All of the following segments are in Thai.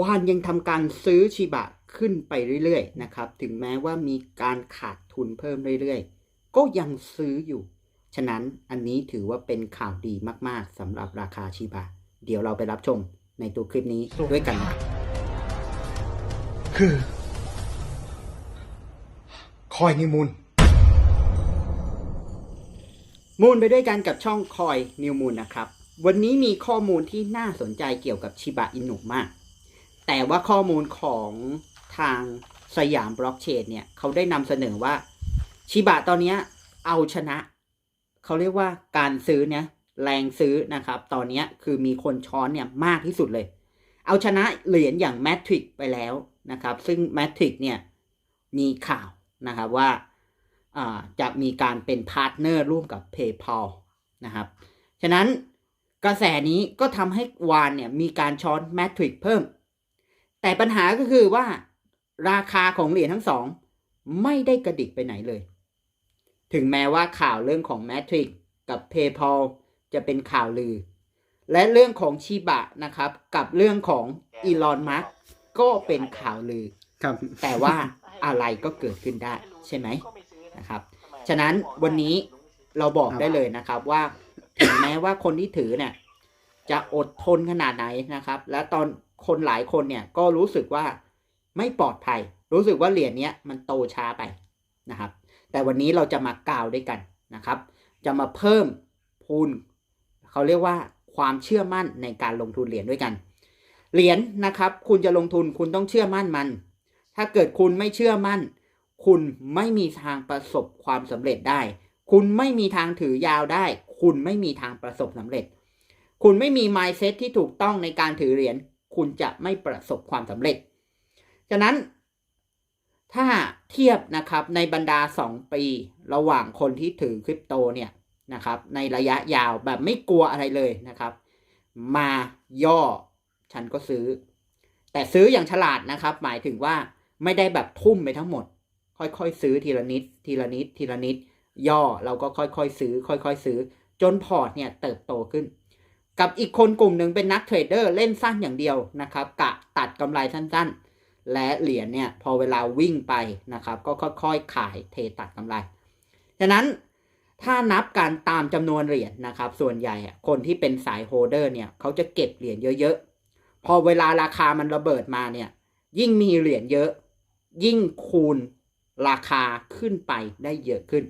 วานยังทำการซื้อชิบะขึ้นไปเรื่อยๆนะครับ ถึงแม้ว่ามีการขาดทุนเพิ่มเรื่อยๆ ก็ยังซื้ออยู่ ฉะนั้นอันนี้ถือว่าเป็นข่าวดีมากๆสำหรับราคาชิบะ เดี๋ยวเราไปรับชมในตัวคลิปนี้ด้วยกันนะครับคือคอยนิมูลมูลไปด้วยกันกับช่องคอยนิวมูลนะครับ วันนี้มีข้อมูลที่น่าสนใจเกี่ยวกับชิบะอินุมาก แต่ว่าข้อมูลของทางสยามบล็อกเชนเนี่ยเขาได้นำเสนอว่าชิบะตอนนี้เอาชนะ เขาเรียกว่าการซื้อเนี่ยแรงซื้อนะครับ ตอนนี้คือมีคนช้อนเนี่ยมากที่สุดเลย เอาชนะเหรียญอย่างแมทริกไปแล้วนะครับ ซึ่งแมทริกเนี่ยมีข่าวนะครับว่าจะมีการเป็นพาร์ทเนอร์ร่วมกับ PayPal นะครับ ฉะนั้นกระแสนี้ก็ทำให้วานเนี่ยมีการช้อนแมทริกเพิ่ม แต่ปัญหาก็คือว่าราคาของเหรียญทั้งสองไม่ได้กระดิกไปไหนเลย ถึงแม้ว่าข่าวเรื่องของแมทริกกับ PayPal จะเป็นข่าวลือ และเรื่องของชิบะนะครับ กับเรื่องของอีลอนมัสก็เป็นข่าวลือ ครับ แต่ว่าอะไรก็เกิดขึ้นได้ ใช่ไหมนะครับ ฉะนั้นวันนี้เราบอกได้เลยนะครับว่าถึงแม้ว่าคนที่ถือเนี่ยจะอดทนขนาดไหนนะครับ และตอน คนหลายคนเนี่ยก็รู้สึกว่าไม่ปลอดภัย รู้สึกว่าเหรียญนี้มันโตช้าไปนะครับ แต่วันนี้เราจะมากล่าวด้วยกันนะครับ จะมาเพิ่มพูนเขาเรียกว่าความเชื่อมั่นในการลงทุนเหรียญด้วยกัน เหรียญนะครับ คุณจะลงทุนคุณต้องเชื่อมั่นมัน ถ้าเกิดคุณไม่เชื่อมั่น คุณไม่มีทางประสบความสำเร็จได้ คุณไม่มีทางถือยาวได้ คุณไม่มีทางประสบสำเร็จ คุณไม่มี mindset ที่ถูกต้องในการถือเหรียญ คุณจะไม่ประสบความสำเร็จ ฉะนั้นถ้าเทียบนะครับในบรรดา 2 ปีระหว่างคนที่ถือคริปโตเนี่ยนะครับในระยะยาวแบบไม่กลัวอะไรเลยนะครับ มาย่อฉันก็ซื้อ แต่ซื้ออย่างฉลาดนะครับ หมายถึงว่าไม่ได้แบบทุ่มไปทั้งหมด ค่อยๆ ซื้อทีละนิด ทีละนิด ทีละนิด ย่อเราก็ค่อยๆ ซื้อ ค่อยๆ ซื้อ จนพอร์ตเนี่ยเติบโตขึ้น กับอีกคนกลุ่มหนึ่งเป็นนักเทรดเดอร์เล่นสั้นอย่างเดียวนะครับกะตัดกำไรสั้นๆ และเหรียญเนี่ยพอเวลาวิ่งไปนะครับ ก็ค่อยๆขายเทตัดกำไร ฉะนั้นถ้านับการตามจำนวนเหรียญนะครับ ส่วนใหญ่คนที่เป็นสายโฮเดอร์เนี่ยเขาจะเก็บเหรียญเยอะๆ พอเวลาราคามันระเบิดมาเนี่ย ยิ่งมีเหรียญเยอะ ยิ่งคูณราคาขึ้นไปได้เยอะขึ้น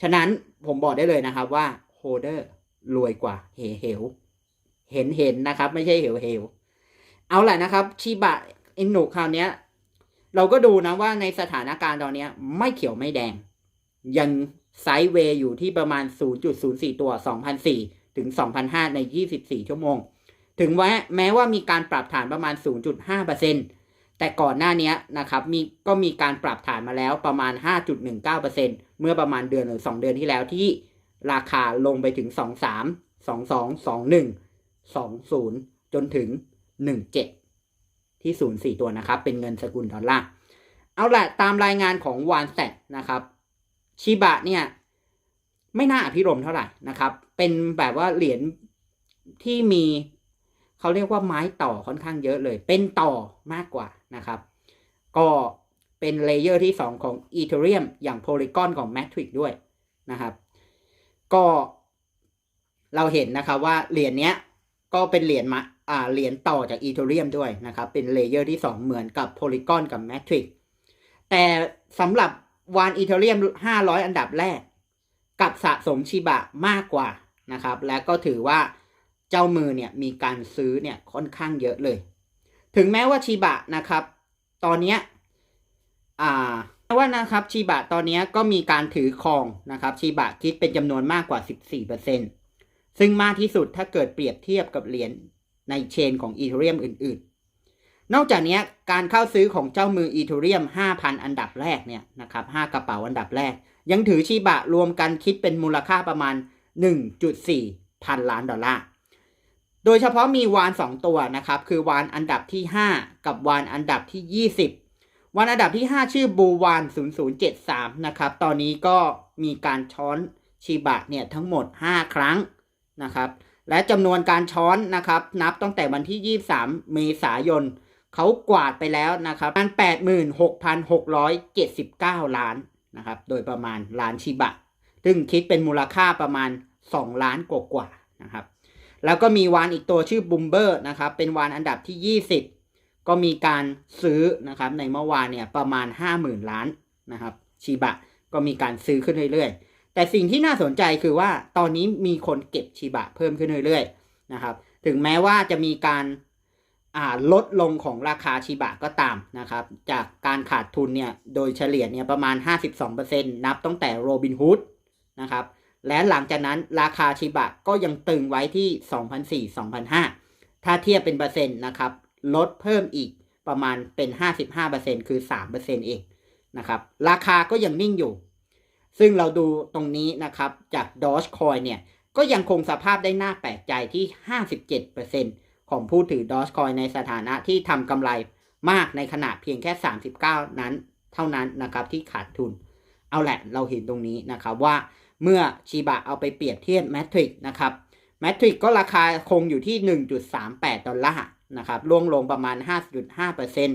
ฉะนั้นผมบอกได้เลยนะครับว่าโฮเดอร์รวยกว่าเฮเหว เห็นเห็นนะครับ ไม่ใช่เหวเหวเอาแหละนะครับชิบะอินุคราวนี้เราก็ดูนะว่าในสถานการณ์ตอนนี้ไม่เขียวไม่แดง ยังไซด์เวย์อยู่ที่ประมาณ 0.04 ตัว 2,004 ถึง 2,005 ใน 24 ชั่วโมง ถึงแม้แม้ว่ามีการปรับฐานประมาณ 0.5%แต่ก่อนหน้านี้นะครับมีก็มีการปรับฐานมาแล้วประมาณ 5.19%เมื่อประมาณเดือนหรือ 2 เดือนที่แล้วที่ราคาลงไปถึง 23 22 21 20 จนถึง 17 ที่ 04 ตัวนะครับ เป็นเงินสกุลดอลลาร์ เอาละตามรายงานของวานแซกนะครับชิบะเนี่ยไม่น่าอภิรมเท่าไหร่นะครับ เป็นแบบว่าเหรียญที่มีเขาเรียกว่าไม้ต่อค่อนข้างเยอะเลย เป็นต่อมากกว่านะครับ ก็เป็นเลเยอร์ที่ 2 ของ Ethereum อย่าง Polygon ของ Matrix ด้วยนะครับ ก็เราเห็นนะครับว่าเหรียญเนี้ย ก็เป็นเหรียญมาอ่าเหรียญต่อจาก Ethereum ด้วยนะครับ เป็นเลเยอร์ที่ 2 เหมือนกับ Polygon กับ Matrix แต่สำหรับวาน Ethereum 500 อันดับแรก กับสะสมชิบะมากกว่านะครับ และก็ถือว่าเจ้ามือเนี่ยมีการซื้อเนี่ยค่อนข้างเยอะเลย ถึงแม้ว่าชิบะนะครับ ตอนนี้อ่าว่านะครับชิบะตอนนี้ก็มีการถือครองนะครับชิบะคิดเป็นจำนวนมากกว่า 14% ซึ่งมากที่สุดถ้าเกิดเปรียบเทียบกับเหรียญในเชนของอีเทเรียมอื่นๆ นอกจากนี้การเข้าซื้อของเจ้ามืออีเทเรียม 5,000 อันดับแรกเนี่ยนะครับ5กระเป๋าอันดับแรก ยังถือชิบะรวมกันคิดเป็นมูลค่าประมาณ 1.4 พันล้านดอลลาร์ โดยเฉพาะมีวาน 2 ตัวนะครับ คือวานอันดับที่ 5 กับวานอันดับที่ 20วานอันดับที่ 5 ชื่อบูวาน0073 นะครับ ตอนนี้ก็มีการช้อนชิบะเนี่ยทั้งหมด 5 ครั้ง นะครับ และจำนวนการช้อนนะครับ นับตั้งแต่วันที่ 23 เมษายนเขากวาดไปแล้วนะครับประมาณ86,679 ล้านนะครับ โดยประมาณล้านชิบะ ซึ่งคิดเป็นมูลค่าประมาณ 2 ล้านกว่าๆนะครับ แล้วก็มีวานอีกตัวชื่อบูมเบอร์นะครับ เป็นวานอันดับที่ 20 ก็มีการซื้อนะครับ ในเมื่อวานเนี่ยประมาณ 50,000 ล้านนะครับชิบะ ก็มีการซื้อขึ้นเรื่อยๆ แต่สิ่งที่น่าสนใจคือว่าตอนนี้มีคนเก็บชิบะเพิ่มขึ้นเรื่อยๆนะครับ ถึงแม้ว่าจะมีการาลดลงของราคาชิบะก็ตามนะครับ จากการขาดทุนเนี่ยโดยเฉลี่ยเนี่ยประมาณ 52%นับตั้งแต่โรบินฮูดนะครับ และหลังจากนั้นราคาชิบะก็ยังตึงไว้ที่ 2004-2005 ถ้าเทียบเป็นเปอร์เซ็นต์นะครับ ลดเพิ่มอีกประมาณเป็น 55%คือ 3%เองนะครับ ราคาก็ยังนิ่งอยู่ ซึ่งเราดูตรงนี้นะครับจาก Dogecoin เนี่ย ก็ยังคงสภาพได้น่าแปลกใจที่ 57%ของผู้ถือ Dogecoin ในสถานะที่ทำกำไรมากในขณะเพียงแค่ 39 นั้นเท่านั้นนะครับที่ขาดทุน เอาแหละเราเห็นตรงนี้นะครับว่าเมื่อชีบะเอาไปเปรียบเทียบแมทริกนะครับแมทริกก็ราคาคงอยู่ที่ 1.38 ดอลลาร์นะครับล่วงลงประมาณ 5.5%น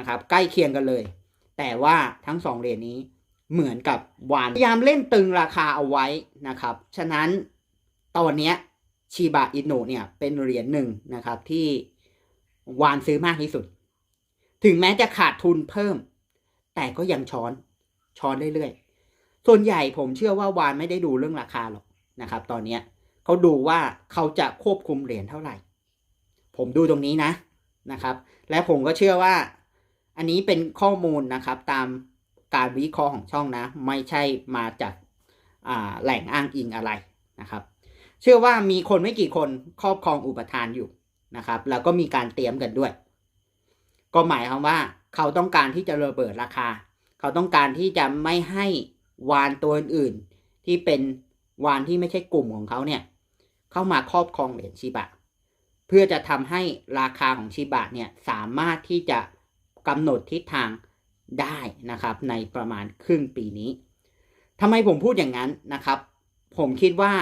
ะครับใกล้เคียงกันเลย แต่ว่าทั้งสองเหรียญนี้ เหมือนกับวานพยายามเล่นตึงราคาเอาไว้นะครับ ฉะนั้นตอนเนี้ยชีบะอิโนเนี่ยเป็นเหรียญหนึ่งนะครับที่วานซื้อมากที่สุด ถึงแม้จะขาดทุนเพิ่ม แต่ก็ยังช้อนช้อนเรื่อยๆส่วนใหญ่ผมเชื่อว่าวานไม่ได้ดูเรื่องราคาหรอกนะครับ ตอนเนี้ยเขาดูว่าเขาจะควบคุมเหรียญเท่าไหร่ ผมดูตรงนี้นะนะครับ และผมก็เชื่อว่า อันนี้เป็นข้อมูลนะครับตาม การวิเคราะห์ของช่องนะ ไม่ใช่มาจากาแหล่งอ้างอิงอะไรนะครับ เชื่อว่ามีคนไม่กี่คนครอบครองอุปทานอยู่นะครับ แล้วก็มีการเตรียมกันด้วย ก็หมายความว่าเขาต้องการที่จะระเบิดราคา เขาต้องการที่จะไม่ให้วานตัวอื่นๆที่เป็นวานที่ไม่ใช่กลุ่มของเขาเนี่ย เข้ามาครอบครองเหรียญชิบะ เพื่อจะทำให้ราคาของชิบะเนี่ยสามารถที่จะกำหนดทิศทาง ได้นะครับในประมาณครึ่งปีนี้ทำไมผมพูดอย่างนั้นนะครับ ผมคิดว่า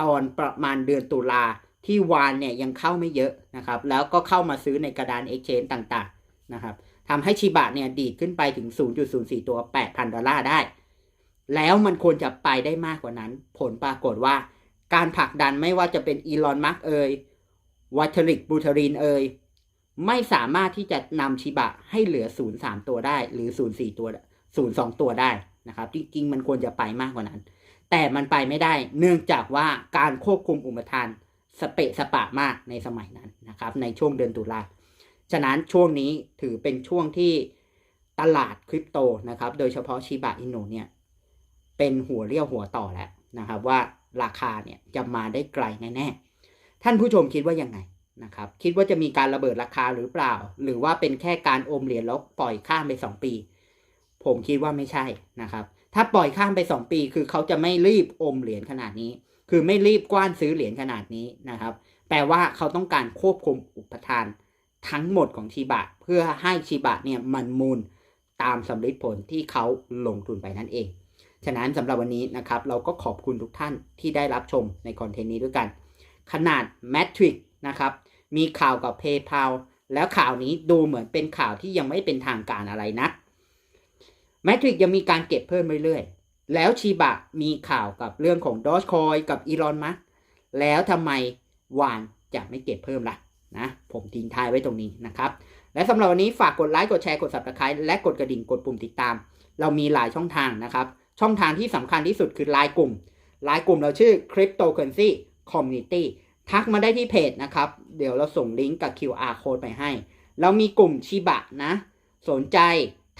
ตอนประมาณเดือนตุลาที่วานเนี่ยยังเข้าไม่เยอะนะครับ แล้วก็เข้ามาซื้อในกระดาน Exchange ต่างๆนะครับทำให้ชิบะเนี่ยดีดขึ้นไปถึง 0.04 ตัว 8,000 ดอลลาร์ได้ แล้วมันควรจะไปได้มากกว่านั้น ผลปรากฏว่าการผลักดันไม่ว่าจะเป็นอีลอน มัสเอยวัตเทริกบูเทอรีนเอย ไม่สามารถที่จะนำชิบะให้เหลือ 0.3 ตัวได้ หรือ 0.4 ตัว 0.2 ตัวได้นะครับจริงๆมันควรจะไปมากกว่านั้น แต่มันไปไม่ได้ เนื่องจากว่าการควบคุมอุปทานสเปะสปะมากในสมัยนั้นนะครับ ในช่วงเดือนตุลาฉะนั้นช่วงนี้ถือเป็นช่วงที่ตลาดคริปโตนะครับ โดยเฉพาะชิบะอินุเนี่ย เป็นหัวเรี่ยวหัวต่อแล้วนะครับ ว่าราคาเนี่ยจะมาได้ไกลแน่ๆท่านผู้ชมคิดว่ายังไง นะครับคิดว่าจะมีการระเบิดราคาหรือเปล่า หรือว่าเป็นแค่การอมเหรียญแล้วปล่อยข้ามไป 2 ปี ผมคิดว่าไม่ใช่นะครับ ถ้าปล่อยข้ามไป 2 ปี คือเขาจะไม่รีบอมเหรียญขนาดนี้ คือไม่รีบกว้านซื้อเหรียญขนาดนี้นะครับ แปลว่าเขาต้องการควบคุมอุปทานทั้งหมดของชีบะเพื่อให้ชีบะเนี่ยมันมูลตามสำลิดผลที่เขาลงทุนไปนั่นเอง ฉะนั้นสำหรับวันนี้นะครับ เราก็ขอบคุณทุกท่านที่ได้รับชมในคอนเทนต์นี้ด้วยกัน ขนาด Matrix นะครับ มีข่าวกับ PayPal แล้วข่าวนี้ดูเหมือนเป็นข่าวที่ยังไม่เป็นทางการอะไรนะ Matrix ยังมีการเก็บเพิ่มเรื่อยๆ แล้วชีบะมีข่าวกับเรื่องของ Dogecoin กับอีลอนมัสแล้วทำไมวานจะไม่เก็บเพิ่มล่ะนะ ผมทิ้งท้ายไว้ตรงนี้นะครับ และสำหรับวันนี้ฝากกดไลค์กดแชร์กด Subscribe และกดกระดิ่งกดปุ่มติดตาม เรามีหลายช่องทางนะครับ ช่องทางที่สำคัญที่สุดคือไลน์กลุ่มไลน์กลุ่มเราชื่อ Cryptocurrency Community ทักมาได้ที่เพจนะครับ เดี๋ยวเราส่งลิงก์กับ QR code ไปให้ เรามีกลุ่มชิบะนะ สนใจ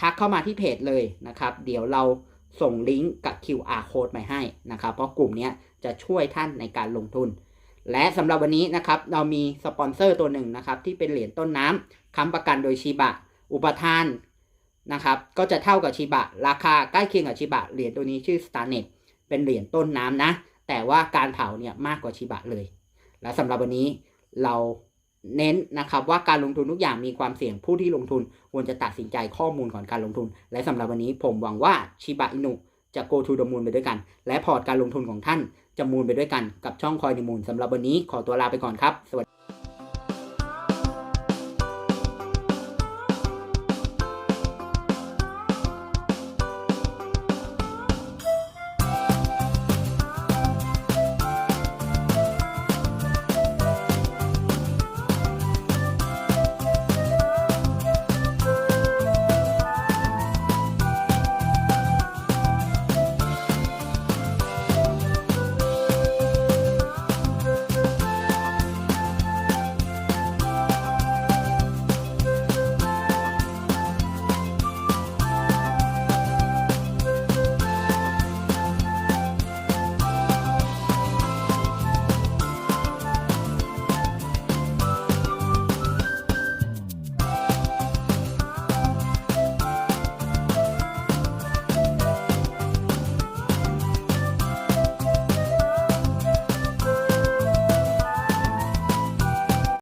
ทักเข้ามาที่เพจเลยนะครับ เดี๋ยวเราส่งลิงก์กับ QR code ไปให้นะครับ เพราะกลุ่มนี้จะช่วยท่านในการลงทุน และสำหรับวันนี้นะครับ เรามีสปอนเซอร์ตัวหนึ่งนะครับ ที่เป็นเหรียญต้นน้ำค้ำประกันโดยชิบะ อุปทานนะครับก็จะเท่ากับชิบะ ราคาใกล้เคียงกับชิบะเหรียญตัวนี้ชื่อ Starnet เป็นเหรียญต้นน้ำนะ แต่ว่าการเผาเนี่ยมากกว่าชิบะเลย และสำหรับวันนี้เราเน้นนะครับว่าการลงทุนทุกอย่างมีความเสี่ยงผู้ที่ลงทุนควรจะตัดสินใจข้อมูลก่อนการลงทุน และสำหรับวันนี้ผมหวังว่าชิบะอินุจะโกทูดมูลไปด้วยกัน และพอร์ตการลงทุนของท่านจะมูลไปด้วยกันกับช่องคอยนิมูลสำหรับวันนี้ขอตัวลาไปก่อนครับ สวัสดี